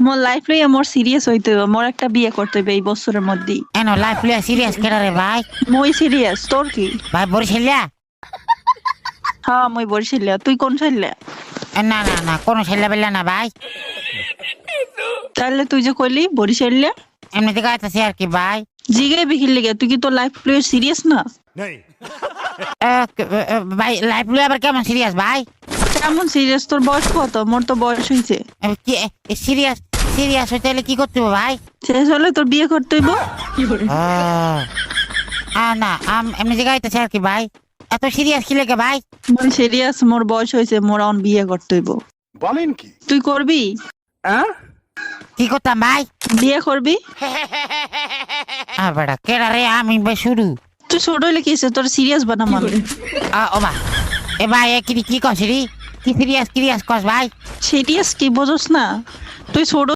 মোর life লইয়া মোর serious হইতে হইব মোর একটা বিয়ে করতে হইবে এই বছরের মধ্যেই। এন লাইফ লিয়া সিরিয়াস কেডা রে ভাই? মই সিরিয়াস তোর কি? ভাই বরিশালিয়া হ্যাঁ মই বরিশালিয়া তুই কোন সাইলিয়া না না না কোনো ছেলে বেলা না ভাই। তাহলে তুই যে কইলি বরিশালিয়া? এমনিতে গাইতেছি আর কি ভাই। জিগে বিখির লিগে তুই কি তোর লাইফ লইয়া সিরিয়াস না? ভাই লাইফ লিয়া আবার কেমন সিরিয়াস ভাই? কেমন সিরিয়াস তোর বয়স কত? মোর তো বয়স হইছে। এ, সিরিয়াস সিরিয়াস হইতে হলে কি করতে হবে ভাই? শেষ হলে তোর বিয়ে করতে হইব। আ, না আম এমনিতে গাইতেছি আর কি ভাই? এত সিরিয়াস কি লেগে ভাই? সিরিয়াস মোর বয়স হইছে মোর অন বিয়ে করতে হইব। বলেন কি? তুই করবি? কি করতাম ভাই? বিয়ে করবি? আ বেটা কেডা রে আমি ভাই শুরু। তুই ছোট হইলে কি? তোর সিরিয়াস বানাম আমি। আ, ও বা এ ভাই এ কি কি কস রে? কি সিরিয়াস সিরিয়াস কস ভাই? সিরিয়াস কি বোঝস না। তুই ছোট